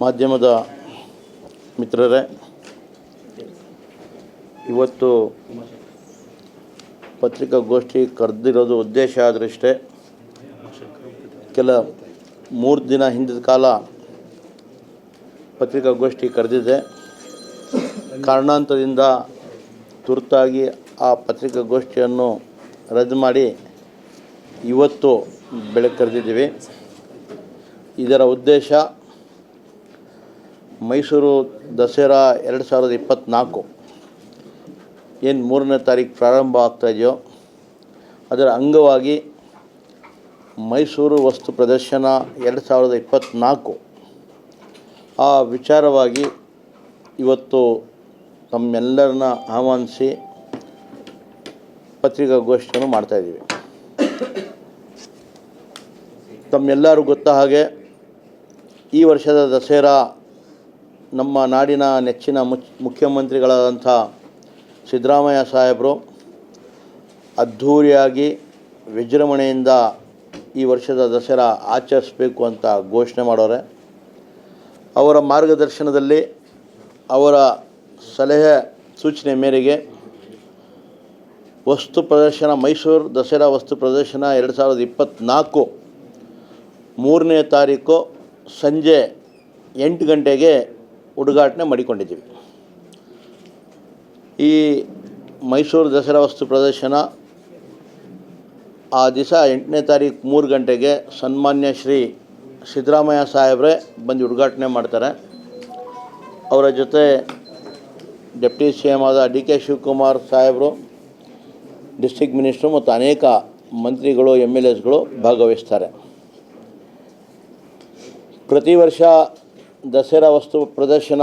ಮಾಧ್ಯಮದ ಮಿತ್ರರೇ ಇವತ್ತು ಪತ್ರಿಕಾಗೋಷ್ಠಿ ಕರೆದಿರೋದು ಉದ್ದೇಶ ಆದರಷ್ಟೇ ಕೆಲ ಮೂರು ದಿನ ಹಿಂದಿನ ಕಾಲ ಪತ್ರಿಕಾಗೋಷ್ಠಿ ಕರೆದಿದೆ. ಕಾರಣಾಂತರದಿಂದ ತುರ್ತಾಗಿ ಆ ಪತ್ರಿಕಾಗೋಷ್ಠಿಯನ್ನು ರದ್ದು ಮಾಡಿ ಇವತ್ತು ಬೆಳಗ್ಗೆ ಕರೆದಿದ್ದೀವಿ. ಇದರ ಉದ್ದೇಶ ಮೈಸೂರು ದಸರಾ ಎರಡು ಸಾವಿರದ ಇಪ್ಪತ್ತ್ನಾಲ್ಕು ಏನು ಮೂರನೇ ತಾರೀಕು ಪ್ರಾರಂಭ ಆಗ್ತಾ ಇದೆಯೋ ಅದರ ಅಂಗವಾಗಿ ಮೈಸೂರು ವಸ್ತು ಪ್ರದರ್ಶನ ಎರಡು ಸಾವಿರದ ಇಪ್ಪತ್ತ್ನಾಲ್ಕು ಆ ವಿಚಾರವಾಗಿ ಇವತ್ತು ತಮ್ಮೆಲ್ಲರನ್ನ ಆಹ್ವಾನಿಸಿ ಪತ್ರಿಕಾಗೋಷ್ಠಿಯನ್ನು ಮಾಡ್ತಾಯಿದ್ದೀವಿ ತಮ್ಮೆಲ್ಲರೂ ಗೊತ್ತ ಹಾಗೆ ಈ ವರ್ಷದ ದಸರಾ ನಮ್ಮ ನಾಡಿನ ನೆಚ್ಚಿನ ಮುಚ್ ಮುಖ್ಯಮಂತ್ರಿಗಳಾದಂಥ ಸಿದ್ದರಾಮಯ್ಯ ಸಾಹೇಬರು ಅದ್ಧೂರಿಯಾಗಿ ವಿಜೃಂಭಣೆಯಿಂದ ಈ ವರ್ಷದ ದಸರಾ ಆಚರಿಸಬೇಕು ಅಂತ ಘೋಷಣೆ ಮಾಡೋರೆ. ಅವರ ಮಾರ್ಗದರ್ಶನದಲ್ಲಿ ಅವರ ಸಲಹೆ ಸೂಚನೆ ಮೇರೆಗೆ ವಸ್ತು ಪ್ರದರ್ಶನ ಮೈಸೂರು ದಸರಾ ವಸ್ತು ಪ್ರದರ್ಶನ ಎರಡು ಸಾವಿರದ ಇಪ್ಪತ್ತ್ನಾಲ್ಕು ಮೂರನೇ ತಾರೀಕು ಸಂಜೆ ಎಂಟು ಗಂಟೆಗೆ ಉದ್ಘಾಟನೆ ಮಾಡಿಕೊಂಡಿದ್ದೀವಿ. ಈ ಮೈಸೂರು ದಸರಾ ವಸ್ತು ಪ್ರದರ್ಶನ ಆ ದಿವಸ ಎಂಟನೇ ತಾರೀಕು ಮೂರು ಗಂಟೆಗೆ ಸನ್ಮಾನ್ಯ ಶ್ರೀ ಸಿದ್ದರಾಮಯ್ಯ ಸಾಹೇಬ್ರೆ ಬಂದು ಉದ್ಘಾಟನೆ ಮಾಡ್ತಾರೆ. ಅವರ ಜೊತೆ ಡೆಪ್ಟಿ ಸಿ ಎಂ ಆದ ಡಿ ಕೆ ಶಿವಕುಮಾರ್ ಸಾಹೇಬರು ಡಿಸ್ಟ್ರಿಕ್ಟ್ ಮಿನಿಸ್ಟ್ರು ಮತ್ತು ಅನೇಕ ಮಂತ್ರಿಗಳು ಎಂ ಎಲ್ ಎಸ್ಗಳು ಭಾಗವಹಿಸ್ತಾರೆ. ಪ್ರತಿ ವರ್ಷ ದಸರಾ ವಸ್ತು ಪ್ರದರ್ಶನ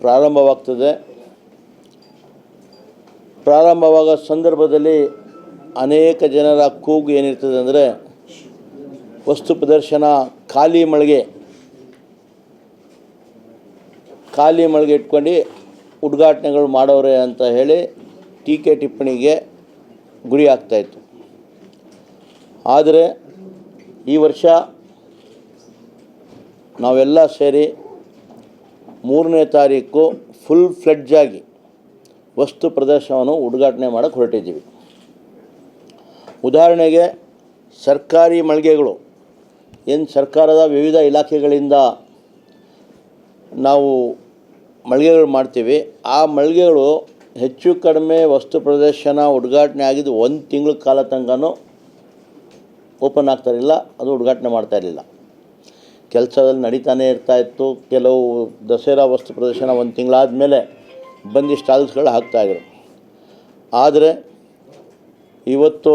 ಪ್ರಾರಂಭವಾಗ್ತದೆ. ಪ್ರಾರಂಭವಾಗೋ ಸಂದರ್ಭದಲ್ಲಿ ಅನೇಕ ಜನರ ಕೂಗು ಏನಿರ್ತದೆ ಅಂದರೆ, ವಸ್ತು ಪ್ರದರ್ಶನ ಖಾಲಿ ಮಳಿಗೆ ಖಾಲಿ ಮಳಿಗೆ ಇಟ್ಕೊಂಡು ಉದ್ಘಾಟನೆಗಳು ಮಾಡೋರೆ ಅಂತ ಹೇಳಿ ಟೀಕೆ ಟಿಪ್ಪಣಿಗೆ ಗುರಿ ಆಗ್ತಾಯಿತ್ತು ಆದರೆ ಈ ವರ್ಷ ನಾವೆಲ್ಲ ಸೇರಿ ಮೂರನೇ ತಾರೀಕು ಫುಲ್ ಫ್ಲೆಡ್ಜಾಗಿ ವಸ್ತು ಪ್ರದರ್ಶನವನ್ನು ಉದ್ಘಾಟನೆ ಮಾಡೋಕ್ಕೆ ಹೊರಟಿದ್ದೀವಿ. ಉದಾಹರಣೆಗೆ ಸರ್ಕಾರಿ ಮಳಿಗೆಗಳು, ಏನು ಸರ್ಕಾರದ ವಿವಿಧ ಇಲಾಖೆಗಳಿಂದ ನಾವು ಮಳಿಗೆಗಳು ಮಾಡ್ತೀವಿ, ಆ ಮಳಿಗೆಗಳು ಹೆಚ್ಚು ಕಡಿಮೆ ವಸ್ತು ಪ್ರದರ್ಶನ ಉದ್ಘಾಟನೆ ಆಗಿದ್ದು ಒಂದು ತಿಂಗಳ ಕಾಲ ತನಕನೂ ಓಪನ್ ಆಗ್ತಾಯಿರಲಿಲ್ಲ ಅದು ಉದ್ಘಾಟನೆ ಮಾಡ್ತಾ ಇರಲಿಲ್ಲ. ಕೆಲಸದಲ್ಲಿ ನಡೀತಾನೆ ಇರ್ತಾಯಿತ್ತು ಕೆಲವು ದಸರಾ ವಸ್ತು ಪ್ರದರ್ಶನ ಒಂದು ತಿಂಗಳಾದ ಮೇಲೆ ಬಂದು ಸ್ಟಾಲ್ಸ್ಗಳು ಹಾಕ್ತಾಯಿದ್ರು ಆದರೆ ಇವತ್ತು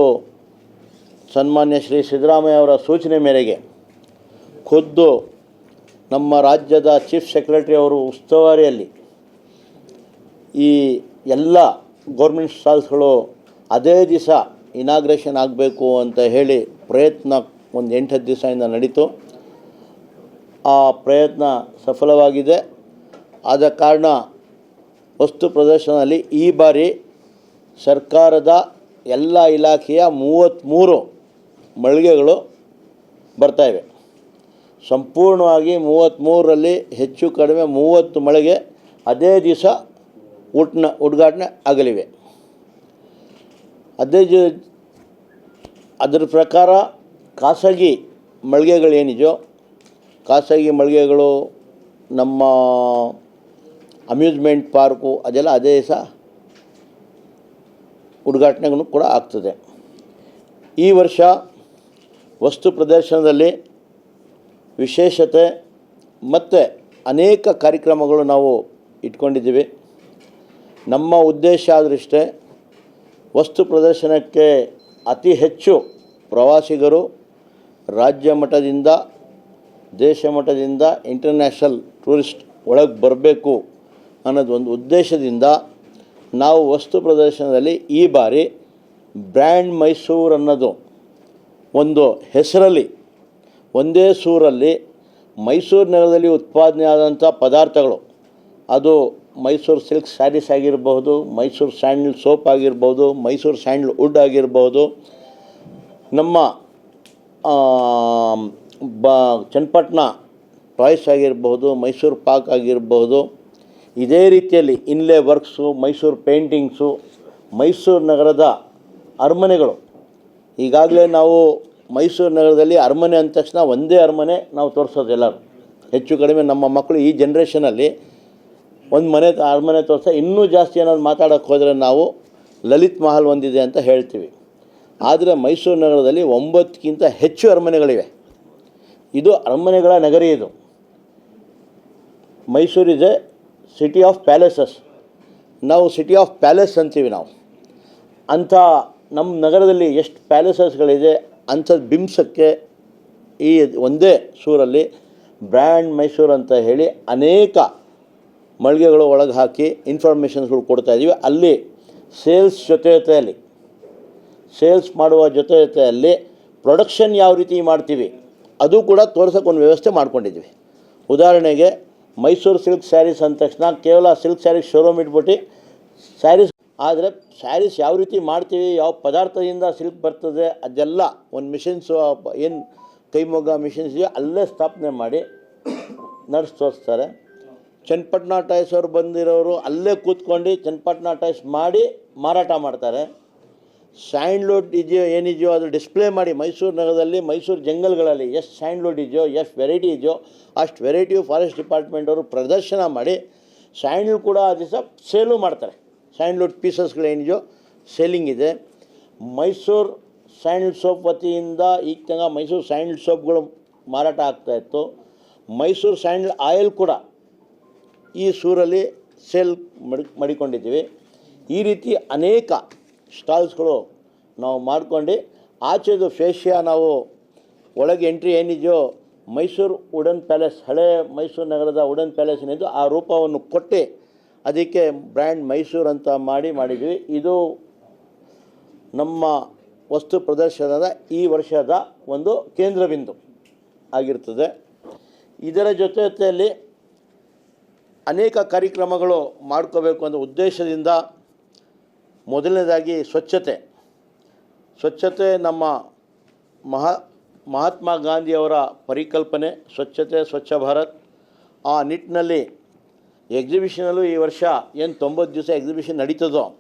ಸನ್ಮಾನ್ಯ ಶ್ರೀ ಸಿದ್ದರಾಮಯ್ಯ ಅವರ ಸೂಚನೆ ಮೇರೆಗೆ ಖುದ್ದು ನಮ್ಮ ರಾಜ್ಯದ ಚೀಫ್ ಸೆಕ್ರೆಟರಿ ಅವರು ಉಸ್ತುವಾರಿಯಲ್ಲಿ ಈ ಎಲ್ಲ ಗೌರ್ಮೆಂಟ್ ಸ್ಟಾಲ್ಸ್ಗಳು ಅದೇ ದಿವಸ ಇನಾಗ್ರೇಷನ್ ಆಗಬೇಕು ಅಂತ ಹೇಳಿ ಪ್ರಯತ್ನ ಒಂದು ಎಂಟು ಹತ್ತು ದಿವಸದಿಂದ ನಡೀತು. ಆ ಪ್ರಯತ್ನ ಸಫಲವಾಗಿದೆ. ಆದ ಕಾರಣ ವಸ್ತು ಪ್ರದರ್ಶನದಲ್ಲಿ ಈ ಬಾರಿ ಸರ್ಕಾರದ ಎಲ್ಲ ಇಲಾಖೆಯ ಮೂವತ್ತ್ಮೂರು ಮಳಿಗೆಗಳು ಬರ್ತಾಯಿವೆ ಸಂಪೂರ್ಣವಾಗಿ ಮೂವತ್ತ್ಮೂರರಲ್ಲಿ ಹೆಚ್ಚು ಕಡಿಮೆ ಮೂವತ್ತು ಮಳಿಗೆ ಅದೇ ದಿವಸ ಉಟ್ನ ಉದ್ಘಾಟನೆ ಆಗಲಿವೆ. ಅದೇ ಜ ಅದರ ಪ್ರಕಾರ ಖಾಸಗಿ ಮಳಿಗೆಗಳೇನಿದೆಯೋ, ಖಾಸಗಿ ಮಳಿಗೆಗಳು ನಮ್ಮ ಅಮ್ಯೂಸ್ಮೆಂಟ್ ಪಾರ್ಕು ಅದೆಲ್ಲ ಅದೇ ಸಹ ಉದ್ಘಾಟನೆಗೂ ಕೂಡ ಆಗ್ತದೆ. ಈ ವರ್ಷ ವಸ್ತು ಪ್ರದರ್ಶನದಲ್ಲಿ ವಿಶೇಷತೆ ಮತ್ತು ಅನೇಕ ಕಾರ್ಯಕ್ರಮಗಳು ನಾವು ಇಟ್ಕೊಂಡಿದ್ದೀವಿ. ನಮ್ಮ ಉದ್ದೇಶ ಆದರಿಷ್ಟೇ ವಸ್ತು ಪ್ರದರ್ಶನಕ್ಕೆ ಅತಿ ಹೆಚ್ಚು ಪ್ರವಾಸಿಗರು ರಾಜ್ಯ ಮಟ್ಟದಿಂದ, ದೇಶ ಮಟ್ಟದಿಂದ ಇಂಟರ್ನ್ಯಾಷನಲ್ ಟೂರಿಸ್ಟ್ ಒಳಗೆ ಬರಬೇಕು ಅನ್ನೋದು ಒಂದು ಉದ್ದೇಶದಿಂದ ನಾವು ವಸ್ತು ಪ್ರದರ್ಶನದಲ್ಲಿ ಈ ಬಾರಿ ಬ್ರ್ಯಾಂಡ್ ಮೈಸೂರು ಅನ್ನೋದು ಒಂದು ಹೆಸರಲ್ಲಿ, ಒಂದೇ ಸೂರಲ್ಲಿ ಮೈಸೂರು ನಗರದಲ್ಲಿ ಉತ್ಪಾದನೆ ಆದಂಥ ಪದಾರ್ಥಗಳು. ಅದು ಮೈಸೂರು ಸಿಲ್ಕ್ ಸ್ಯಾರೀಸ್ ಆಗಿರಬಹುದು, ಮೈಸೂರು ಸ್ಯಾಂಡಲ್ ಸೋಪ್ ಆಗಿರ್ಬೋದು ಮೈಸೂರು ಸ್ಯಾಂಡಲ್ ವುಡ್ ಆಗಿರ್ಬೋದು ನಮ್ಮ ಬ, ಚನ್ನಪಟ್ಟಣ ಟಾಯ್ಸ್ ಆಗಿರ್ಬೋದು ಮೈಸೂರು ಪಾಕ್ ಆಗಿರ್ಬೋದು ಇದೇ ರೀತಿಯಲ್ಲಿ inlay works, Mysuru paintings, Mysuru ನಗರದ ಅರಮನೆಗಳು. ಈಗಾಗಲೇ ನಾವು ಮೈಸೂರು ನಗರದಲ್ಲಿ ಅರಮನೆ ಅಂದ ತಕ್ಷಣ ಒಂದೇ ಅರಮನೆ ನಾವು ತೋರಿಸೋದು ಎಲ್ಲರೂ. ಹೆಚ್ಚು ಕಡಿಮೆ ನಮ್ಮ ಮಕ್ಕಳು ಈ ಜನ್ರೇಷನಲ್ಲಿ ಒಂದು ಮನೆ ಅರಮನೆ ತೋರಿಸ, ಇನ್ನೂ ಜಾಸ್ತಿ ಏನಾದ್ರು ಮಾತಾಡೋಕ್ಕೆ ಹೋದರೆ ನಾವು ಲಲಿತ್ ಮಹಲ್ ಒಂದಿದೆ ಅಂತ ಹೇಳ್ತೀವಿ. ಆದರೆ ಮೈಸೂರು ನಗರದಲ್ಲಿ ಒಂಬತ್ತಕ್ಕಿಂತ ಹೆಚ್ಚು ಅರಮನೆಗಳಿವೆ. ಇದು ಅರಮನೆಗಳ ನಗರಿ ಇದು. Mysuru is a city of palaces ನಾವು ಸಿಟಿ ಆಫ್ ಪ್ಯಾಲೇಸ್ ಅಂತೀವಿ ನಾವು. ಅಂಥ ನಮ್ಮ ನಗರದಲ್ಲಿ ಎಷ್ಟು ಪ್ಯಾಲೇಸಸ್ಗಳಿದೆ ಅಂಥದ್ದು ಬಿಂಸಕ್ಕೆ ಈ ಒಂದೇ ಸೂರಲ್ಲಿ ಬ್ರ್ಯಾಂಡ್ ಮೈಸೂರು ಅಂತ ಹೇಳಿ ಅನೇಕ ಮಳಿಗೆಗಳು ಒಳಗೆ ಹಾಕಿ ಇನ್ಫಾರ್ಮೇಷನ್ಸ್ಗಳು ಕೊಡ್ತಾ ಇದ್ದೀವಿ ಅಲ್ಲಿ ಸೇಲ್ಸ್ ಜೊತೆ ಜೊತೆಯಲ್ಲಿ ಸೇಲ್ಸ್ ಮಾಡುವ ಜೊತೆ ಜೊತೆಯಲ್ಲಿ ಪ್ರೊಡಕ್ಷನ್ ಯಾವ ರೀತಿ ಮಾಡ್ತೀವಿ, ಅದು ಕೂಡ ತೋರ್ಸೋಕೆ ಒಂದು ವ್ಯವಸ್ಥೆ ಮಾಡ್ಕೊಂಡಿದ್ವಿ. ಉದಾಹರಣೆಗೆ ಮೈಸೂರು ಸಿಲ್ಕ್ ಸ್ಯಾರೀಸ್ ಅಂದ ತಕ್ಷಣ ಕೇವಲ ಸಿಲ್ಕ್ ಸ್ಯಾರೀಸ್ ಶೋರೂಮ್ ಇಟ್ಬಿಟ್ಟು ಸ್ಯಾರೀಸ್ ಆದರೆ ಸ್ಯಾರೀಸ್ ಯಾವ ರೀತಿ ಮಾಡ್ತೀವಿ, ಯಾವ ಪದಾರ್ಥದಿಂದ ಸಿಲ್ಕ್ ಬರ್ತದೆ, ಅದೆಲ್ಲ ಒಂದು ಮಿಷಿನ್ಸು ಏನು ಕೈಮೊಗ್ಗ ಮಿಷಿನ್ಸ್ ಇದೆಯೋ ಅಲ್ಲೇ ಸ್ಥಾಪನೆ ಮಾಡಿ ನಡ್ಸ್ ತೋರಿಸ್ತಾರೆ. ಚನ್ನಪಟ್ಟಣ ಟೈಸ್ ಅವ್ರು ಬಂದಿರೋರು ಅಲ್ಲೇ ಕೂತ್ಕೊಂಡು ಚನ್ನಪಟ್ಟಣ ಟೈಸ್ ಮಾಡಿ ಮಾರಾಟ ಮಾಡ್ತಾರೆ. ಸ್ಯಾಂಡ್ಲೋಡ್ ಇದೆಯೋ ಏನಿದೆಯೋ ಅದು ಡಿಸ್ಪ್ಲೇ ಮಾಡಿ ಮೈಸೂರು ನಗರದಲ್ಲಿ, ಮೈಸೂರು ಜಂಗಲ್ಗಳಲ್ಲಿ ಎಷ್ಟು ಸ್ಯಾಂಡ್ಲೋಡ್ ಇದೆಯೋ, ಎಷ್ಟು ವೆರೈಟಿ ಇದೆಯೋ, ಅಷ್ಟು ವೆರೈಟಿ ಫಾರೆಸ್ಟ್ ಡಿಪಾರ್ಟ್ಮೆಂಟ್ ಅವರು ಪ್ರದರ್ಶನ ಮಾಡಿ ಸ್ಯಾಂಡ್ಲ್ ಕೂಡ ಆ ದಿವಸ ಸೇಲು ಮಾಡ್ತಾರೆ. ಸ್ಯಾಂಡ್ಲೋಡ್ ಪೀಸಸ್ಗಳೇನಿದೆಯೋ ಸೇಲಿಂಗ್ ಇದೆ. ಮೈಸೂರು ಸ್ಯಾಂಡಲ್ ಸೋಪ್ ವತಿಯಿಂದ ಈಗ ತನಕ ಮೈಸೂರು ಸ್ಯಾಂಡಲ್ ಸೋಪ್ಗಳು ಮಾರಾಟ ಆಗ್ತಾಯಿತ್ತು ಮೈಸೂರು ಸ್ಯಾಂಡಲ್ ಆಯಿಲ್ ಕೂಡ ಈ ಸೂರಲ್ಲಿ ಸೇಲ್ ಮಡಿ, ಮಡಿಕೊಂಡಿದ್ದೀವಿ. ಈ ರೀತಿ ಅನೇಕ ಸ್ಟಾಲ್ಸ್ಗಳು ನಾವು ಮಾಡ್ಕೊಂಡು ಆಚೆದು ಫೇಶಿಯಾ ನಾವು ಒಳಗೆ ಎಂಟ್ರಿ ಏನಿದೆಯೋ ಮೈಸೂರು ವುಡನ್ ಪ್ಯಾಲೇಸ್, ಹಳೆ ಮೈಸೂರು ನಗರದ ವುಡನ್ ಪ್ಯಾಲೇಸ್ ಏನಿದ್ದು ಆ ರೂಪವನ್ನು ಕೊಟ್ಟು ಅದಕ್ಕೆ ಬ್ರ್ಯಾಂಡ್ ಮೈಸೂರು ಅಂತ ಮಾಡಿ ಮಾಡಿದ್ವಿ. ಇದು ನಮ್ಮ ವಸ್ತು ಪ್ರದರ್ಶನದ ಈ ವರ್ಷದ ಒಂದು ಕೇಂದ್ರ ಬಿಂದು ಆಗಿರ್ತದೆ. ಇದರ ಜೊತೆ ಜೊತೆಯಲ್ಲಿ ಅನೇಕ ಕಾರ್ಯಕ್ರಮಗಳು ಮಾಡ್ಕೋಬೇಕು ಅನ್ನೋ ಉದ್ದೇಶದಿಂದ ಮೊದಲನೇದಾಗಿ ಸ್ವಚ್ಛತೆ. ಸ್ವಚ್ಛತೆ ನಮ್ಮ ಮಹಾ, ಮಹಾತ್ಮ ಗಾಂಧಿಯವರ ಪರಿಕಲ್ಪನೆ, ಸ್ವಚ್ಛತೆ, ಸ್ವಚ್ಛ ಭಾರತ್. ಆ ನಿಟ್ಟಿನಲ್ಲಿ ಎಕ್ಸಿಬಿಷನಲ್ಲೂ ಈ ವರ್ಷ ಏನು ತೊಂಬತ್ತು ದಿವಸ ಎಕ್ಸಿಬಿಷನ್ ನಡೀತದೋ,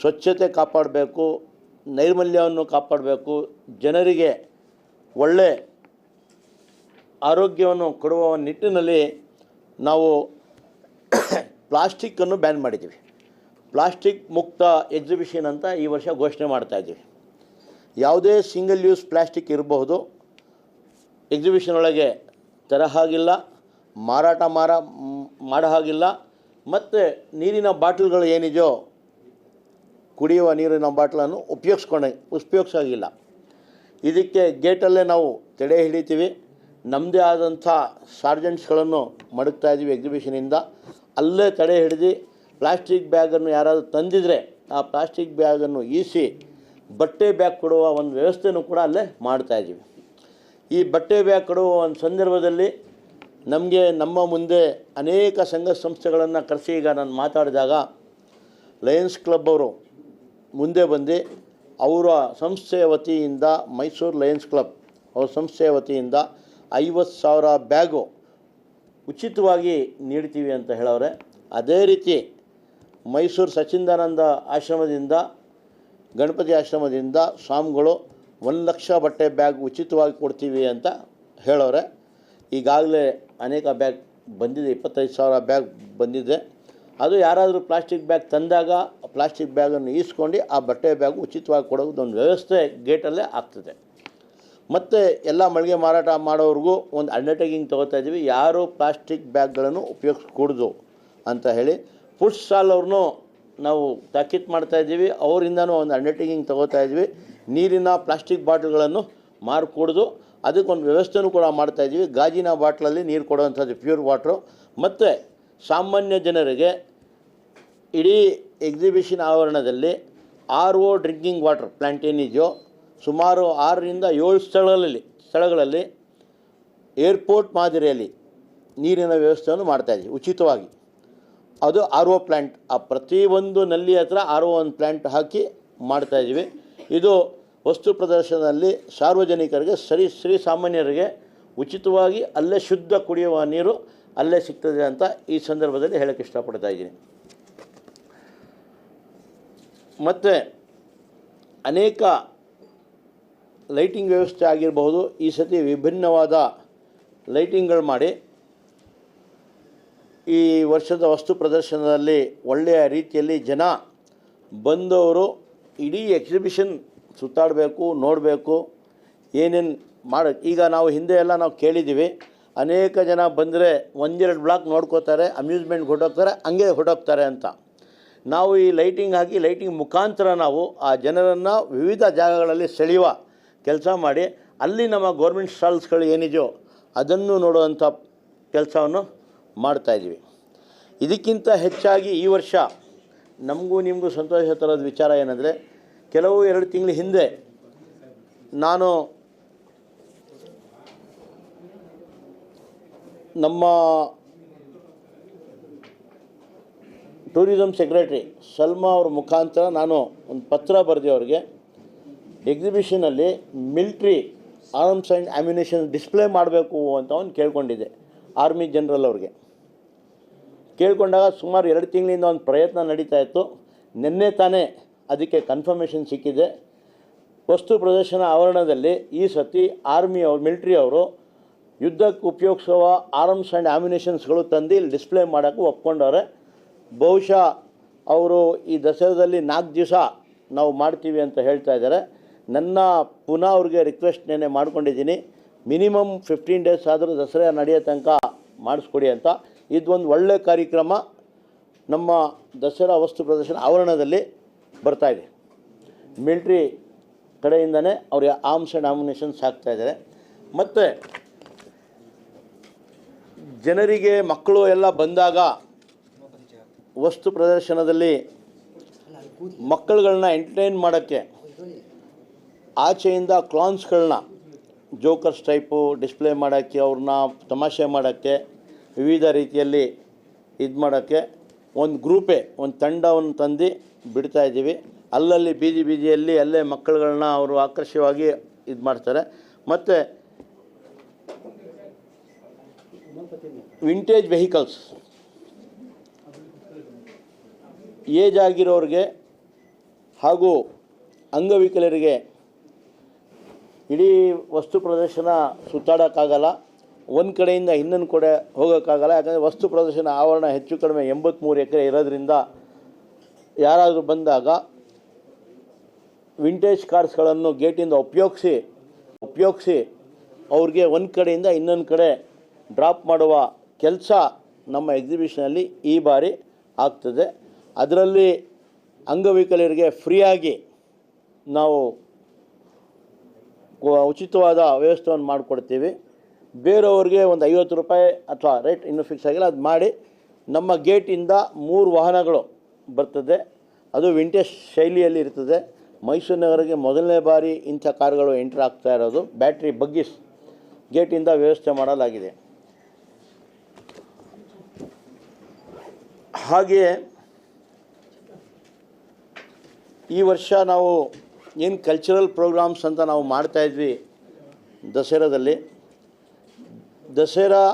ಸ್ವಚ್ಛತೆ ಕಾಪಾಡಬೇಕು, ನೈರ್ಮಲ್ಯವನ್ನು ಕಾಪಾಡಬೇಕು, ಜನರಿಗೆ ಒಳ್ಳೆ ಆರೋಗ್ಯವನ್ನು ಕೊಡುವ ನಿಟ್ಟಿನಲ್ಲಿ ನಾವು ಪ್ಲಾಸ್ಟಿಕ್ಕನ್ನು ಬ್ಯಾನ್ ಮಾಡಿದ್ದೀವಿ. ಪ್ಲಾಸ್ಟಿಕ್ ಮುಕ್ತ ಎಕ್ಸಿಬಿಷನ್ ಅಂತ ಈ ವರ್ಷ ಘೋಷಣೆ ಮಾಡ್ತಾ ಇದ್ದೀವಿ. ಯಾವುದೇ ಸಿಂಗಲ್ ಯೂಸ್ ಪ್ಲಾಸ್ಟಿಕ್ ಇರಬಹುದು. ಎಕ್ಸಿಬಿಷನ್ ಒಳಗೆ ತರ ಹಾಗಿಲ್ಲ, ಮಾರಾಟ ಮಾರ, ಮಾಡೋ ಹಾಗಿಲ್ಲ, ಮತ್ತು ನೀರಿನ ಬಾಟಲ್ಗಳು ಏನಿದೆಯೋ, ಕುಡಿಯುವ ನೀರಿನ ಬಾಟ್ಲನ್ನು ಉಪಯೋಗಿಸ್ಕೊಂಡ, ಉಪಯೋಗಿಸೋಗಿಲ್ಲ. ಇದಕ್ಕೆ ಗೇಟಲ್ಲೇ ನಾವು ತಡೆ ಹಿಡಿತೀವಿ. ನಮ್ಮದೇ ಆದಂಥ ಸಾರ್ಜೆಂಟ್ಸ್ಗಳನ್ನು ಮಡಗ್ತಾ ಇದ್ದೀವಿ ಎಕ್ಸಿಬಿಷನಿಂದ ಅಲ್ಲೇ ತಡೆ ಹಿಡಿದು ಪ್ಲಾಸ್ಟಿಕ್ ಬ್ಯಾಗನ್ನು ಯಾರಾದರೂ ತಂದಿದ್ರೆ ಆ ಪ್ಲಾಸ್ಟಿಕ್ ಬ್ಯಾಗನ್ನು ಈಸಿ ಬಟ್ಟೆ ಬ್ಯಾಗ್ ಕೊಡುವ ಒಂದು ವ್ಯವಸ್ಥೆನೂ ಕೂಡ ಅಲ್ಲೇ ಮಾಡ್ತಾ ಇದ್ದೀವಿ ಈ ಬಟ್ಟೆ ಬ್ಯಾಗ್ ಕೊಡುವ ಒಂದು ಸಂದರ್ಭದಲ್ಲಿ ನಮಗೆ ನಮ್ಮ ಮುಂದೆ ಅನೇಕ ಸಂಘ ಸಂಸ್ಥೆಗಳನ್ನು ಕರೆಸಿ ಈಗ ನಾನು ಮಾತಾಡಿದಾಗ ಲಯನ್ಸ್ ಕ್ಲಬ್ ಅವರು ಮುಂದೆ ಬಂದು ಅವರ ಸಂಸ್ಥೆಯ ವತಿಯಿಂದ ಮೈಸೂರು ಲಯನ್ಸ್ ಕ್ಲಬ್ ಅವರ ಸಂಸ್ಥೆಯ ವತಿಯಿಂದ ಐವತ್ತು ಸಾವಿರ ಬ್ಯಾಗು ಉಚಿತವಾಗಿ ನೀಡ್ತೀವಿ ಅಂತ ಹೇಳವ್ರೆ. ಅದೇ ರೀತಿ ಮೈಸೂರು ಸಚ್ಚಿದಾನಂದ ಆಶ್ರಮದಿಂದ, ಗಣಪತಿ ಆಶ್ರಮದಿಂದ ಸ್ವಾಮಿಗಳು ಒಂದು ಲಕ್ಷ ಬಟ್ಟೆ ಬ್ಯಾಗ್ ಉಚಿತವಾಗಿ ಕೊಡ್ತೀವಿ ಅಂತ ಹೇಳವ್ರೆ. ಈಗಾಗಲೇ ಅನೇಕ ಬ್ಯಾಗ್ ಬಂದಿದೆ, ಇಪ್ಪತ್ತೈದು ಸಾವಿರ ಬ್ಯಾಗ್ ಬಂದಿದೆ. ಅದು ಯಾರಾದರೂ ಪ್ಲಾಸ್ಟಿಕ್ ಬ್ಯಾಗ್ ತಂದಾಗ ಪ್ಲಾಸ್ಟಿಕ್ ಬ್ಯಾಗನ್ನು ಈಸ್ಕೊಂಡು ಆ ಬಟ್ಟೆ ಬ್ಯಾಗ್ ಉಚಿತವಾಗಿ ಕೊಡೋದೊಂದು ವ್ಯವಸ್ಥೆ ಗೇಟಲ್ಲೇ ಆಗ್ತದೆ. ಮತ್ತು ಎಲ್ಲ ಮಳಿಗೆ ಮಾರಾಟ ಮಾಡೋರಿಗೂ ಒಂದು ಅಂಡರ್ಟೇಕಿಂಗ್ ತೊಗೋತಾ ಇದ್ದೀವಿ ಯಾರು ಪ್ಲಾಸ್ಟಿಕ್ ಬ್ಯಾಗ್ಗಳನ್ನು ಉಪಯೋಗಿಸ್ಕೂಡ್ದು ಅಂತ ಹೇಳಿ ಫುಡ್ ಸ್ಟಾಲ್ ಅವ್ರನ್ನೂ ನಾವು ತಾಕೀತು ಮಾಡ್ತಾ ಇದ್ದೀವಿ ಅವರಿಂದನೂ ಒಂದು ಅಂಡರ್ಟೇಕಿಂಗ್ ತೊಗೋತಾ ಇದ್ವಿ. ನೀರಿನ ಪ್ಲಾಸ್ಟಿಕ್ ಬಾಟ್ಲ್ಗಳನ್ನು ಮಾರಿಕೊಡೋದು. ಅದಕ್ಕೊಂದು ವ್ಯವಸ್ಥೆನೂ ಕೂಡ ಮಾಡ್ತಾಯಿದ್ದೀವಿ ಗಾಜಿನ ಬಾಟ್ಲಲ್ಲಿ ನೀರು ಕೊಡುವಂಥದ್ದು ಪ್ಯೂರ್ ವಾಟ್ರು. ಮತ್ತು ಸಾಮಾನ್ಯ ಜನರಿಗೆ ಇಡೀ ಎಕ್ಸಿಬಿಷನ್ ಆವರಣದಲ್ಲಿ R O drinking water plant ಏನಿದೆಯೋ ಸುಮಾರು ಆರರಿಂದ ಏಳು ಸ್ಥಳಗಳಲ್ಲಿ ಸ್ಥಳಗಳಲ್ಲಿ ಏರ್ಪೋರ್ಟ್ ಮಾದರಿಯಲ್ಲಿ ನೀರಿನ ವ್ಯವಸ್ಥೆಯನ್ನು ಮಾಡ್ತಾಯಿದ್ದೀವಿ ಉಚಿತವಾಗಿ. ಅದು ಆರ್ ಒ ಪ್ಲ್ಯಾಂಟ್ ಆ ಪ್ರತಿಯೊಂದು ನಲ್ಲಿ ಹತ್ರ ಆರ್ ಒ ಒಂದು ಪ್ಲ್ಯಾಂಟ್ ಹಾಕಿ ಮಾಡ್ತಾಯಿದ್ದೀವಿ ಇದು ವಸ್ತು ಪ್ರದರ್ಶನದಲ್ಲಿ ಸಾರ್ವಜನಿಕರಿಗೆ, ಸರಿ ಶ್ರೀ ಸಾಮಾನ್ಯರಿಗೆ ಉಚಿತವಾಗಿ ಅಲ್ಲೇ ಶುದ್ಧ ಕುಡಿಯುವ ನೀರು ಅಲ್ಲೇ ಸಿಗ್ತದೆ ಅಂತ ಈ ಸಂದರ್ಭದಲ್ಲಿ ಹೇಳಕ್ಕೆ ಇಷ್ಟಪಡ್ತಾ ಇದ್ದೀನಿ. ಮತ್ತು ಅನೇಕ ಲೈಟಿಂಗ್ ವ್ಯವಸ್ಥೆ ಆಗಿರಬಹುದು, ಈ ಸತಿ ವಿಭಿನ್ನವಾದ ಲೈಟಿಂಗ್ಗಳು ಮಾಡಿ ಈ ವರ್ಷದ ವಸ್ತು ಪ್ರದರ್ಶನದಲ್ಲಿ ಒಳ್ಳೆಯ ರೀತಿಯಲ್ಲಿ ಜನ ಬಂದವರು ಇಡೀ ಎಕ್ಸಿಬಿಷನ್ ಸುತ್ತಾಡಬೇಕು, ನೋಡಬೇಕು, ಏನೇನು ಮಾಡ, ಈಗ ನಾವು ಹಿಂದೆ ಎಲ್ಲ ನಾವು ಕೇಳಿದ್ದೀವಿ. ಅನೇಕ ಜನ ಬಂದರೆ ಒಂದೆರಡು ಬ್ಲಾಕ್ ನೋಡ್ಕೋತಾರೆ ಅಮ್ಯೂಸ್ಮೆಂಟ್ಗೆ ಹೊಡೋಗ್ತಾರೆ ಹಂಗೆ ಹೊಟ್ಟೋಗ್ತಾರೆ ಅಂತ. ನಾವು ಈ ಲೈಟಿಂಗ್ ಹಾಕಿ, ಲೈಟಿಂಗ್ ಮುಖಾಂತರ ನಾವು ಆ ಜನರನ್ನು ವಿವಿಧ ಜಾಗಗಳಲ್ಲಿ ಸೆಳೆಯುವ ಕೆಲಸ ಮಾಡಿ ಅಲ್ಲಿ ನಮ್ಮ ಗೌರ್ಮೆಂಟ್ ಸ್ಟಾಲ್ಸ್ಗಳು ಏನಿದೆಯೋ ಅದನ್ನು ನೋಡುವಂಥ ಕೆಲಸವನ್ನು ಮಾಡ್ತಾಯಿದ್ದೀವಿ ಇದಕ್ಕಿಂತ ಹೆಚ್ಚಾಗಿ ಈ ವರ್ಷ ನಮಗೂ ನಿಮಗೂ ಸಂತೋಷ ತರೋದ ವಿಚಾರ ಏನಂದರೆ, ಕೆಲವು ಎರಡು ತಿಂಗಳ ಹಿಂದೆ ನಾನು ನಮ್ಮ ಟೂರಿಸಮ್ ಸೆಕ್ರೆಟ್ರಿ ಸಲ್ಮಾ ಅವ್ರ ಮುಖಾಂತರ ನಾನು ಒಂದು ಪತ್ರ ಬರೆದಿ ಅವ್ರಿಗೆ. ಎಕ್ಸಿಬಿಷನಲ್ಲಿ military arms and ammunition display ಮಾಡಬೇಕು ಅಂತ ಅವ್ನು ಕೇಳ್ಕೊಂಡಿದ್ದೆ ಆರ್ಮಿ ಜನರಲ್ ಅವ್ರಿಗೆ. ಕೇಳಿಕೊಂಡಾಗ ಸುಮಾರು ಎರಡು ತಿಂಗಳಿಂದ ಒಂದು ಪ್ರಯತ್ನ ನಡೀತಾ ಇತ್ತು. ನಿನ್ನೆ ತಾನೇ ಅದಕ್ಕೆ ಕನ್ಫರ್ಮೇಷನ್ ಸಿಕ್ಕಿದೆ. ವಸ್ತು ಪ್ರದರ್ಶನ ಆವರಣದಲ್ಲಿ ಈ ಸತಿ ಆರ್ಮಿ ಅವರು ಮಿಲ್ಟ್ರಿ ಅವರು ಯುದ್ಧಕ್ಕೆ ಉಪಯೋಗಿಸುವ ಆರ್ಮ್ಸ್ ಆ್ಯಂಡ್ ಆಮ್ಯುನೇಷನ್ಸ್ಗಳು ತಂದು ಇಲ್ಲಿ ಡಿಸ್ಪ್ಲೇ ಮಾಡೋಕ್ಕೆ ಒಪ್ಕೊಂಡವ್ರೆ. ಬಹುಶಃ ಅವರು ಈ ದಸರಾದಲ್ಲಿ ನಾಲ್ಕು ದಿವಸ ನಾವು ಮಾಡ್ತೀವಿ ಅಂತ ಹೇಳ್ತಾ ಇದ್ದಾರೆ. ನನ್ನ ಪುನಃ ಅವ್ರಿಗೆ ರಿಕ್ವೆಸ್ಟ್ ನೆನೆ ಮಾಡ್ಕೊಂಡಿದ್ದೀನಿ. ಮಿನಿಮಮ್ ಫಿಫ್ಟೀನ್ ಡೇಸ್ ಆದರೂ ದಸರಾ ನಡೆಯೋ ತನಕ ಮಾಡಿಸ್ಕೊಡಿ ಅಂತ. ಇದೊಂದು ಒಳ್ಳೆಯ ಕಾರ್ಯಕ್ರಮ ನಮ್ಮ ದಸರಾ ವಸ್ತು ಪ್ರದರ್ಶನ ಆವರಣದಲ್ಲಿ ಬರ್ತಾಯಿದೆ ಮಿಲ್ಟ್ರಿ ಕಡೆಯಿಂದನೇ ಅವ್ರಿಗೆ ಆರ್ಮ್ಸ್ ಆ್ಯಂಡ್ ಆಮಿನೇಷನ್ಸ್ ಆಗ್ತಾಯಿದ್ದಾರೆ ಮತ್ತು ಜನರಿಗೆ ಮಕ್ಕಳು ಎಲ್ಲ ಬಂದಾಗ ವಸ್ತು ಪ್ರದರ್ಶನದಲ್ಲಿ ಮಕ್ಕಳುಗಳನ್ನ ಎಂಟರ್ಟೈನ್ ಮಾಡೋಕ್ಕೆ ಆಚೆಯಿಂದ ಕ್ಲಾನ್ಸ್ಗಳನ್ನ ಜೋಕರ್ಸ್ ಟೈಪು ಡಿಸ್ಪ್ಲೇ ಮಾಡೋಕ್ಕೆ, ಅವ್ರನ್ನ ತಮಾಷೆ ಮಾಡೋಕ್ಕೆ, ವಿವಿಧ ರೀತಿಯಲ್ಲಿ ಇದು ಮಾಡೋಕ್ಕೆ ಒಂದು ಗ್ರೂಪೇ, ಒಂದು ತಂಡವನ್ನು ತಂದು ಬಿಡ್ತಾ ಇದ್ದೀವಿ. ಅಲ್ಲಲ್ಲಿ ಬೀದಿ ಬೀದಿಯಲ್ಲಿ ಅಲ್ಲೇ ಮಕ್ಕಳುಗಳನ್ನ ಅವರು ಆಕರ್ಷವಾಗಿ ಇದು ಮಾಡ್ತಾರೆ. ಮತ್ತು ವಿಂಟೇಜ್ ವೆಹಿಕಲ್ಸ್. ಏಜ್ ಆಗಿರೋರಿಗೆ ಹಾಗೂ ಅಂಗವಿಕಲರಿಗೆ ಇಡೀ ವಸ್ತು ಪ್ರದರ್ಶನ ಸುತ್ತಾಡೋಕ್ಕಾಗಲ್ಲ. ಒಂದು ಕಡೆಯಿಂದ ಇನ್ನೊಂದು ಕಡೆ ಹೋಗೋಕ್ಕಾಗಲ್ಲ. ಯಾಕಂದರೆ ವಸ್ತು ಪ್ರದರ್ಶನ ಆವರಣ ಹೆಚ್ಚು ಕಡಿಮೆ ಎಂಬತ್ತ್ಮೂರು ಎಕರೆ ಇರೋದ್ರಿಂದ ಯಾರಾದರೂ ಬಂದಾಗ ವಿಂಟೇಜ್ ಕಾರ್ಸ್ಗಳನ್ನು ಗೇಟಿಂದ ಉಪಯೋಗಿಸಿ ಉಪಯೋಗಿಸಿ ಅವ್ರಿಗೆ ಒಂದು ಕಡೆಯಿಂದ ಇನ್ನೊಂದು ಕಡೆ ಡ್ರಾಪ್ ಮಾಡುವ ಕೆಲಸ ನಮ್ಮ ಎಕ್ಸಿಬಿಷನಲ್ಲಿ ಈ ಬಾರಿ ಆಗ್ತದೆ. ಅದರಲ್ಲಿ ಅಂಗವಿಕಲರಿಗೆ ಫ್ರೀಯಾಗಿ ನಾವು ಉಚಿತವಾದ ವ್ಯವಸ್ಥೆಯನ್ನು ಮಾಡಿಕೊಡ್ತೀವಿ. ಬೇರೆಯವ್ರಿಗೆ ಒಂದು ಐವತ್ತು ರೂಪಾಯಿ ಅಥವಾ ರೇಟ್ ಇನ್ನೂ ಫಿಕ್ಸ್ ಆಗಿಲ್ಲ, ಅದು ಮಾಡಿ ನಮ್ಮ ಗೇಟಿಂದ ಮೂರು ವಾಹನಗಳು ಬರ್ತದೆ. ಅದು ವಿಂಟೇಜ್ ಶೈಲಿಯಲ್ಲಿ ಇರ್ತದೆ. ಮೈಸೂರು ನಗರಕ್ಕೆ ಮೊದಲನೇ ಬಾರಿ ಇಂಥ ಕಾರುಗಳು ಎಂಟ್ರ್ ಆಗ್ತಾ ಇರೋದು. ಬ್ಯಾಟ್ರಿ ಬಗ್ಗಿಸ್ ಗೇಟಿಂದ ವ್ಯವಸ್ಥೆ ಮಾಡಲಾಗಿದೆ. ಹಾಗೆಯೇ ಈ ವರ್ಷ ನಾವು ಏನು ಕಲ್ಚರಲ್ ಪ್ರೋಗ್ರಾಮ್ಸ್ ಅಂತ ನಾವು ಮಾಡ್ತಾಯಿದ್ವಿ ದಸರಾದಲ್ಲಿ. ದಸರಾ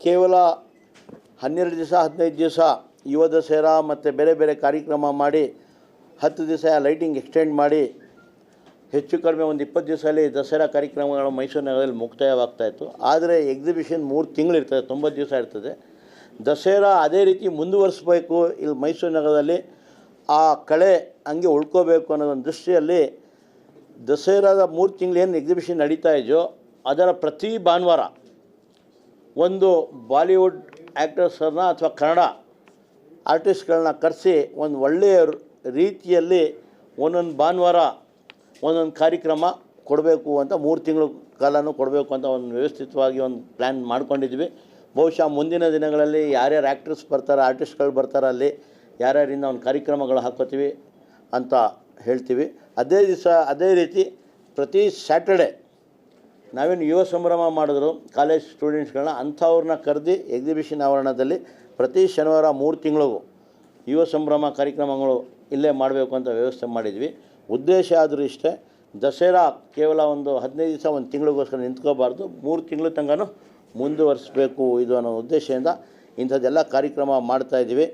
ಕೇವಲ ಹನ್ನೆರಡು ದಿವಸ, ಹದಿನೈದು ದಿವಸ ಯುವ ದಸರಾ ಮತ್ತು ಬೇರೆ ಬೇರೆ ಕಾರ್ಯಕ್ರಮ ಮಾಡಿ ಹತ್ತು ದಿವಸ ಲೈಟಿಂಗ್ ಎಕ್ಸ್ಟೆಂಡ್ ಮಾಡಿ ಹೆಚ್ಚು ಕಡಿಮೆ ಒಂದು ಇಪ್ಪತ್ತು ದಿವಸದಲ್ಲಿ ದಸರಾ ಕಾರ್ಯಕ್ರಮಗಳು ಮೈಸೂರು ನಗರದಲ್ಲಿ ಮುಕ್ತಾಯವಾಗ್ತಾಯಿತ್ತು ಆದರೆ ಎಕ್ಸಿಬಿಷನ್ ಮೂರು ತಿಂಗಳು ಇರ್ತದೆ, ತೊಂಬತ್ತು ದಿವಸ ಇರ್ತದೆ. ದಸರಾ ಅದೇ ರೀತಿ ಮುಂದುವರಿಸ್ಬೇಕು ಇಲ್ಲಿ ಮೈಸೂರು ನಗರದಲ್ಲಿ ಆ ಕಳೆ ಹಂಗೆ ಉಳ್ಕೋಬೇಕು ಅನ್ನೋ ಒಂದು ದೃಷ್ಟಿಯಲ್ಲಿ ದಸರಾದ ಮೂರು ತಿಂಗಳು ಏನು ಎಕ್ಸಿಬಿಷನ್ ನಡೀತಾ ಇದೆಯೋ, ಅದರ ಪ್ರತಿ ಭಾನುವಾರ ಒಂದು ಬಾಲಿವುಡ್ ಆ್ಯಕ್ಟರ್ಸನ್ನ ಅಥವಾ ಕನ್ನಡ ಆರ್ಟಿಸ್ಟ್ಗಳನ್ನ ಕರೆಸಿ ಒಂದು ಒಳ್ಳೆಯ ರೀತಿಯಲ್ಲಿ ಒಂದೊಂದು ಭಾನುವಾರ ಒಂದೊಂದು ಕಾರ್ಯಕ್ರಮ ಕೊಡಬೇಕು ಅಂತ ಮೂರು ತಿಂಗಳು ಕಾಲನೂ ಕೊಡಬೇಕು ಅಂತ ಒಂದು ವ್ಯವಸ್ಥಿತವಾಗಿ ಒಂದು ಪ್ಲ್ಯಾನ್ ಮಾಡ್ಕೊಂಡಿದ್ವಿ ಬಹುಶಃ ಮುಂದಿನ ದಿನಗಳಲ್ಲಿ ಯಾರ್ಯಾರು ಆ್ಯಕ್ಟ್ರಸ್ ಬರ್ತಾರೆ ಆರ್ಟಿಸ್ಟ್ಗಳು ಬರ್ತಾರೆ ಅಲ್ಲಿ ಯಾರ್ಯಾರಿಂದ ಒಂದು ಕಾರ್ಯಕ್ರಮಗಳು ಹಾಕೋತೀವಿ ಅಂತ ಹೇಳ್ತೀವಿ. ಅದೇ ದಿವಸ, ಅದೇ ರೀತಿ ಪ್ರತಿ ಸ್ಯಾಟರ್ಡೆ ನಾವೇನು ಯುವ ಸಂಭ್ರಮ ಮಾಡಿದ್ರು ಕಾಲೇಜ್ ಸ್ಟೂಡೆಂಟ್ಸ್ಗಳನ್ನ ಅಂಥವ್ರನ್ನ ಕರೆದು ಎಕ್ಸಿಬಿಷನ್ ಆವರಣದಲ್ಲಿ ಪ್ರತಿ ಶನಿವಾರ ಮೂರು ತಿಂಗಳಿಗೂ ಯುವ ಸಂಭ್ರಮ ಕಾರ್ಯಕ್ರಮಗಳು ಇಲ್ಲೇ ಮಾಡಬೇಕು ಅಂತ ವ್ಯವಸ್ಥೆ ಮಾಡಿದ್ವಿ. ಉದ್ದೇಶ ಆದರೂ ಇಷ್ಟೇ, ದಸರಾ ಕೇವಲ ಒಂದು ಹದಿನೈದು ದಿವಸ ಒಂದು ತಿಂಗಳಿಗೋಸ್ಕರ ನಿಂತ್ಕೋಬಾರ್ದು, ಮೂರು ತಿಂಗಳ ತನಕನೂ ಮುಂದುವರಿಸಬೇಕು ಇದು ಅನ್ನೋ ಉದ್ದೇಶದಿಂದ ಇಂಥದ್ದೆಲ್ಲ ಕಾರ್ಯಕ್ರಮ ಮಾಡ್ತಾಯಿದ್ದೀವಿ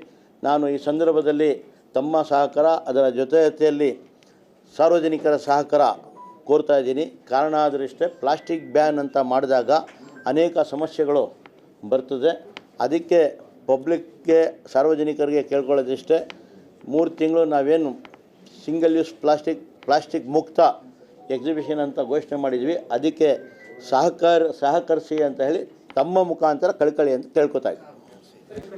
ನಾನು ಈ ಸಂದರ್ಭದಲ್ಲಿ ತಮ್ಮ ಸಹಕಾರ, ಅದರ ಜೊತೆ ಜೊತೆಯಲ್ಲಿ ಸಾರ್ವಜನಿಕರ ಸಹಕಾರ ಕೋರ್ತಾ ಇದ್ದೀನಿ. ಕಾರಣ ಆದರೂ ಪ್ಲಾಸ್ಟಿಕ್ ಬ್ಯಾನ್ ಅಂತ ಮಾಡಿದಾಗ ಅನೇಕ ಸಮಸ್ಯೆಗಳು ಬರ್ತದೆ. ಅದಕ್ಕೆ ಪಬ್ಲಿಕ್ಗೆ, ಸಾರ್ವಜನಿಕರಿಗೆ ಕೇಳ್ಕೊಳ್ಳೋದಿಷ್ಟೇ, ಮೂರು ತಿಂಗಳು ನಾವೇನು ಸಿಂಗಲ್ ಯೂಸ್ ಪ್ಲಾಸ್ಟಿಕ್ ಪ್ಲಾಸ್ಟಿಕ್ ಮುಕ್ತ ಎಕ್ಸಿಬಿಷನ್ ಅಂತ ಘೋಷಣೆ ಮಾಡಿದ್ವಿ. ಅದಕ್ಕೆ ಸಹಕಾರ, ಸಹಕರಿಸಿ ಅಂತ ಹೇಳಿ ತಮ್ಮ ಮುಖಾಂತರ ಕಳ್ಕೊಳ್ಳಿ ಅಂತ ಕೇಳ್ಕೊತಾ ಇದ್ದೀನಿ.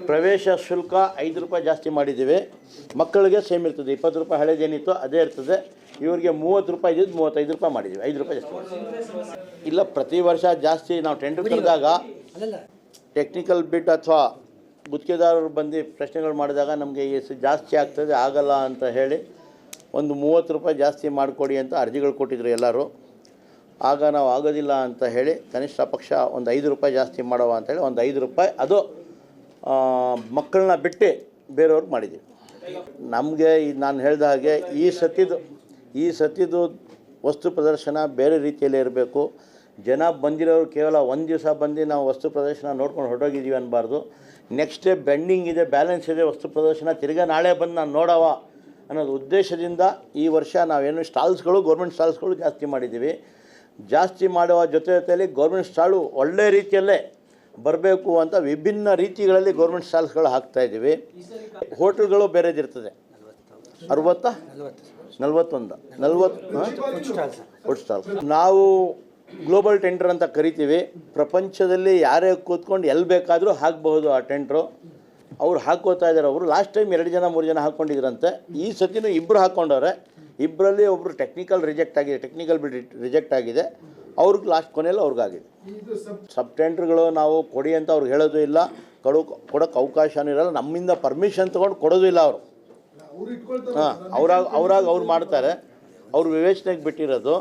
ಪ್ರವೇಶ ಶುಲ್ಕ ಐದು ರೂಪಾಯಿ ಜಾಸ್ತಿ ಮಾಡಿದ್ದೀವಿ. ಮಕ್ಕಳಿಗೆ ಸೇಮ್ ಇರ್ತದೆ. ಇಪ್ಪತ್ತು ರೂಪಾಯಿ ಹಳೇದೇನಿತ್ತು ಅದೇ ಇರ್ತದೆ. ಇವರಿಗೆ ಮೂವತ್ತು ರೂಪಾಯಿ ಇದ್ದಿದ್ದು ಮೂವತ್ತೈದು ರೂಪಾಯಿ ಮಾಡಿದ್ದೀವಿ. ಐದು ರೂಪಾಯಿ ಜಾಸ್ತಿ ಮಾಡಿದ್ದೀವಿ. ಇಲ್ಲ ಪ್ರತಿ ವರ್ಷ ಜಾಸ್ತಿ ನಾವು ಟೆಂಡರ್ ಕರೆದಾಗ ಟೆಕ್ನಿಕಲ್ ಬಿಟ್ ಅಥವಾ ಗುತ್ತಿಗೆದಾರರು ಬಂದು ಪ್ರಶ್ನೆಗಳು ಮಾಡಿದಾಗ ನಮಗೆ ಎಷ್ಟು ಜಾಸ್ತಿ ಆಗ್ತದೆ ಆಗಲ್ಲ ಅಂತ ಹೇಳಿ ಒಂದು ಮೂವತ್ತು ರೂಪಾಯಿ ಜಾಸ್ತಿ ಮಾಡಿಕೊಡಿ ಅಂತ ಅರ್ಜಿಗಳು ಕೊಟ್ಟಿದ್ರು ಎಲ್ಲರೂ. ಆಗ ನಾವು ಆಗೋದಿಲ್ಲ ಅಂತ ಹೇಳಿ ಕನಿಷ್ಠ ಪಕ್ಷ ಒಂದು ಐದು ರೂಪಾಯಿ ಜಾಸ್ತಿ ಮಾಡುವ ಅಂತೇಳಿ ಒಂದು ಐದು ರೂಪಾಯಿ. ಅದು ಮಕ್ಕಳನ್ನ ಬಿಟ್ಟು ಬೇರೆಯವ್ರಿಗೆ ಮಾಡಿದ್ದೀವಿ. ನಮಗೆ ನಾನು ಹೇಳಿದ ಹಾಗೆ ಈ ಸತಿದು ಈ ಸತಿದು ವಸ್ತು ಪ್ರದರ್ಶನ ಬೇರೆ ರೀತಿಯಲ್ಲಿ ಇರಬೇಕು. ಜನ ಬಂದಿರೋರು ಕೇವಲ ಒಂದು ದಿವಸ ಬಂದು ನಾವು ವಸ್ತು ಪ್ರದರ್ಶನ ನೋಡ್ಕೊಂಡು ಹೊರಟೋಗಿದ್ದೀವಿ ಅನ್ನಬಾರ್ದು ನೆಕ್ಸ್ಟ್ ಡೇ ಬೆಂಡಿಂಗ್ ಇದೆ ಬ್ಯಾಲೆನ್ಸ್ ಇದೆ, ವಸ್ತು ಪ್ರದರ್ಶನ ತಿರ್ಗಾ ನಾಳೆ ಬಂದು ನಾನು ನೋಡವ ಅನ್ನೋದು ಉದ್ದೇಶದಿಂದ ಈ ವರ್ಷ ನಾವೇನು ಸ್ಟಾಲ್ಸ್ಗಳು ಗೌರ್ಮೆಂಟ್ ಸ್ಟಾಲ್ಸ್ಗಳು ಜಾಸ್ತಿ ಮಾಡಿದ್ದೀವಿ. ಜಾಸ್ತಿ ಮಾಡುವ ಜೊತೆ ಜೊತೆಯಲ್ಲಿ ಗೌರ್ಮೆಂಟ್ ಸ್ಟಾಲು ಒಳ್ಳೆ ರೀತಿಯಲ್ಲೇ ಬರಬೇಕು ಅಂತ ವಿಭಿನ್ನ ರೀತಿಗಳಲ್ಲಿ ಗೌರ್ಮೆಂಟ್ ಸ್ಟಾಲ್ಸ್ಗಳು ಹಾಕ್ತಾ ಇದ್ದೀವಿ. ಹೋಟೆಲ್ಗಳು ಬೇರೆದಿರ್ತದೆ. ಅರವತ್ತ? ನಲ್ವತ್ತೊಂದು. ನಲ್ವತ್ತು ಫುಡ್ ಸ್ಟಾಲ್ ನಾವು ಗ್ಲೋಬಲ್ ಟೆಂಡರ್ ಅಂತ ಕರಿತೀವಿ. ಪ್ರಪಂಚದಲ್ಲಿ ಯಾರೇ ಕೂತ್ಕೊಂಡು ಎಲ್ಲಿ ಬೇಕಾದರೂ ಹಾಕಬಹುದು ಆ ಟೆಂಡ್ರು ಅವ್ರು ಹಾಕೋತಾ ಇದ್ದಾರೆ. ಅವರು ಲಾಸ್ಟ್ ಟೈಮ್ ಎರಡು ಜನ, ಮೂರು ಜನ ಹಾಕ್ಕೊಂಡಿದ್ರಂತೆ. ಈ ಸತಿನೂ ಇಬ್ಬರು ಹಾಕ್ಕೊಂಡವ್ರೆ. ಇಬ್ಬರಲ್ಲಿ ಒಬ್ಬರು ಟೆಕ್ನಿಕಲ್ ರಿಜೆಕ್ಟ್ ಆಗಿದೆ. ಟೆಕ್ನಿಕಲ್ ರಿಜೆಕ್ಟ್ ಆಗಿದೆ. ಅವ್ರಿಗೆ ಲಾಸ್ಟ್ ಕೊನೆಯಲ್ಲಿ ಅವ್ರಿಗಾಗಿದೆ. ಸಬ್ ಟೆಂಡ್ರ್ಗಳು ನಾವು ಕೊಡಿ ಅಂತ ಅವ್ರಿಗೆ ಹೇಳೋದು ಇಲ್ಲ. ಕೊಡೋ ಕೊಡೋಕ್ಕೆ ಅವಕಾಶನೂ ಇರಲ್ಲ. ನಮ್ಮಿಂದ ಪರ್ಮಿಷನ್ ತೊಗೊಂಡು ಕೊಡೋದು ಇಲ್ಲ ಅವರು. ಹಾಂ ಅವ್ರಾಗ ಅವ್ರಾಗ ಅವ್ರು ಮಾಡ್ತಾರೆ. ಅವ್ರು ವಿವೇಚನೆಗೆ ಬಿಟ್ಟಿರೋದು.